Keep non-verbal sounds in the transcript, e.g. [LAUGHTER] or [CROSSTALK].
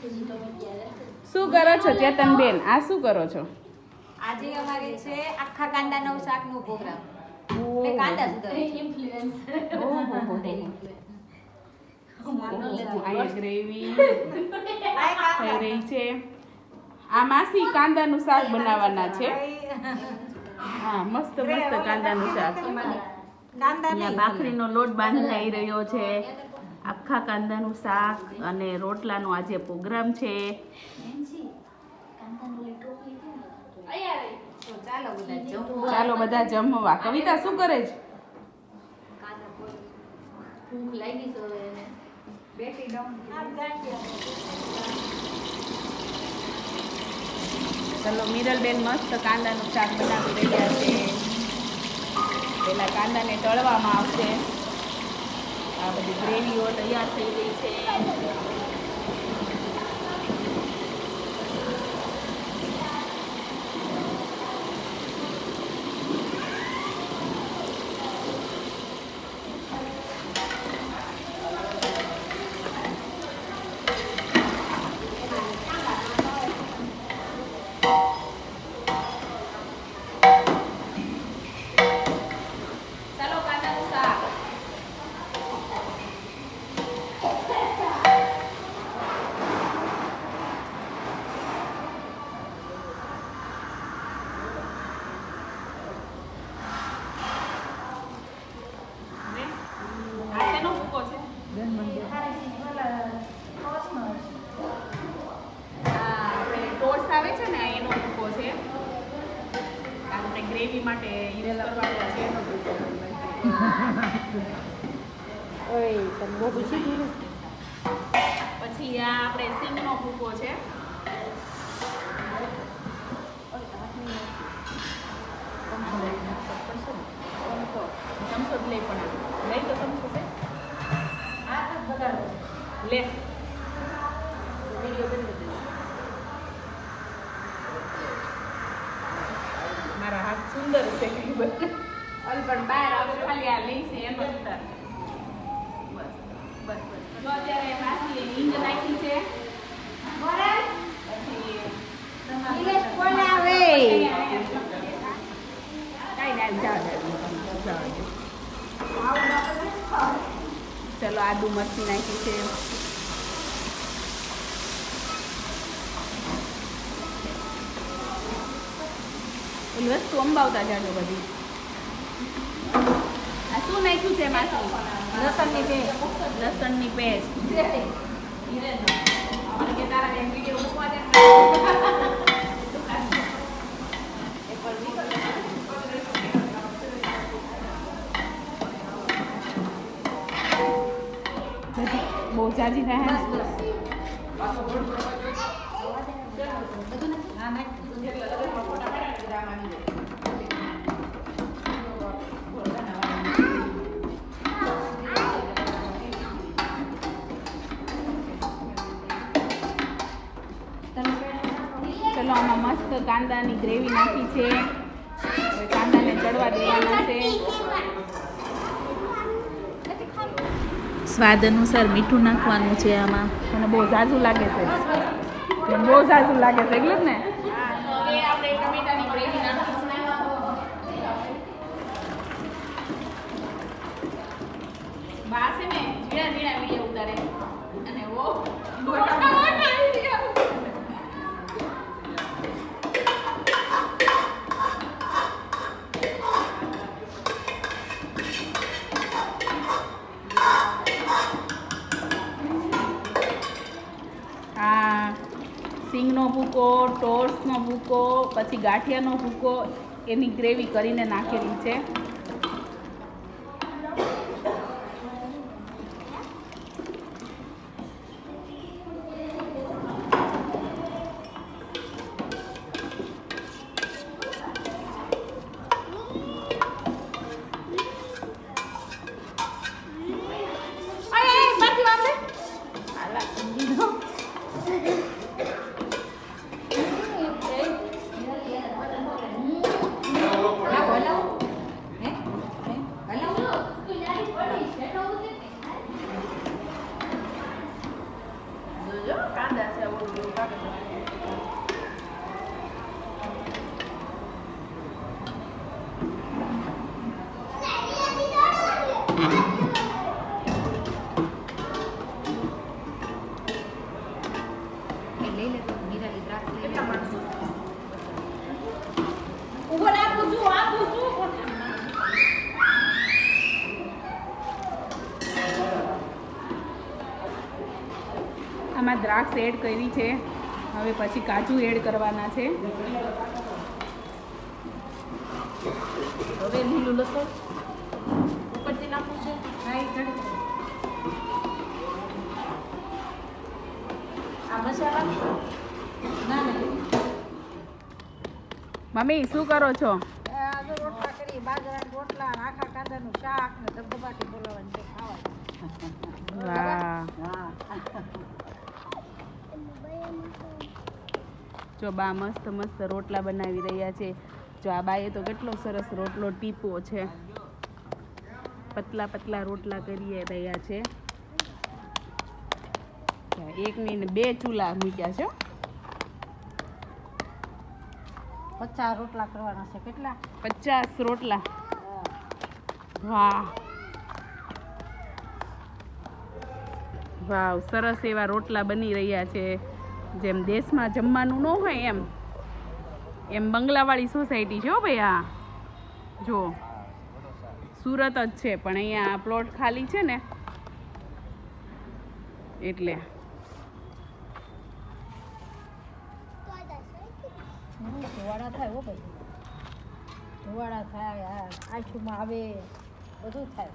શું કરો છો ચેતન બેન? આ શું કરો છો? આજે અમારે છે આખા કાંદાનો શાકનો પ્રોગ્રામ. એટલે કાંદા સુધારે ગ્રેવી. થઈ રહી છે. આ માસી કાંદાનું શાક બનાવવાના છે. હા મસ્ત મસ્ત કાંદાનું શાક. કાંદા ભાખરીનો લોટ બાંધાઈ [LAUGHS] રહ્યો છે. આખા કાંદાનું શાક અને રોટલાનો આજે પ્રોગ્રામ છે. ચાલો બધા જમવા. કવિતા શું કરે છે? ચલો, મિરલબેન મસ્ત કાંદાનું શાક બનાવી રહ્યા છે. પેલા કાંદાને તળવામાં આવશે. આ બધી ગ્રેવીઓ તૈયાર થઈ ગઈ છે ચાલો કાંદાનું શાક ને? આ શેનો ભૂકો છે આ આપણે ટોસ આવે છે ને એનો ભૂકો છે આપણે ગ્રેવી માટે યુઝ કરવાનો છે. એનો ભૂકો પછી આ આપણે સિંગનો ભૂકો છે. ચમચો જ લઈ પણ. લઈ તો ચમચો છે લે. સુંદર છે. અલ પણ બહાર આવે ખાલી આ લઈ છે એમ જ બસ બસ બસ. જો અત્યારે માસીએ હિંગ નાખી છે. પછી નિલેશ કોણ આવે? કાંઈ ના ચલો આદુ મરચી નાખી છે. ઓલી વસ્તુ અંબાવતા જાજો બધી. આ શું નાખ્યું છે માસી? લસણની પેસ્ટ. લસણની પેસ્ટ. બહુ જાજી થાય. હે ને? ચલો, આમાં મસ્ત કાંદાની ગ્રેવી નાખી છે. કાંદાને ચડવા દેવાના છે. સ્વાદ અનુસાર મીઠું નાખવાનું છે આમાં. મને બહુ ઝાઝું લાગે છે. બહુ ઝાઝું લાગે છે, એટલે જ ને. ભૂકો ટોર્સનો ભૂકો પછી ગાંઠિયાનો ભૂકો એની ગ્રેવી કરીને નાખેલી છે. Thank you. આમાં દ્રાક્ષ એડ કરી છે. હવે પછી કાજુ એડ કરવાના છે. હવે લીલું લસણ ઉપરથી નાખવું છે. આ મસાલા? ના મમ્મી શું કરો છો? રોટલા કરી બાજરા રોટલા આખા કાંદાનું શાક ને ધબધબાટી બોલાવવાનું છે ખાવાનું. વાહ. જો બા મસ્ત મસ્ત રોટલા બનાવી રહ્યા છે. જો આ બાએ તો કેટલો સરસ રોટલો ટીપો છે. પતલા પતલા રોટલા કરી રહ્યા છે. એક ની બે ચૂલા મૂક્યા છે પચાસ રોટલા કરવાના છે. કેટલા? પચાસ રોટલા. વાહ. વાવ સરસ એવા રોટલા બની રહ્યા છે. જેમ દેશમાં જમવાનું ન હોય એમ. એમ બંગલાવાળી સોસાયટી છે ભાઈ આ. જો. સુરત જ છે, પણ અહીંયા પ્લોટ ખાલી છે ને. એટલે. ધોવાડા થાય હો ભાઈ. ધોવાડા થાય, આ આંખમાં આવે, બધું થાય.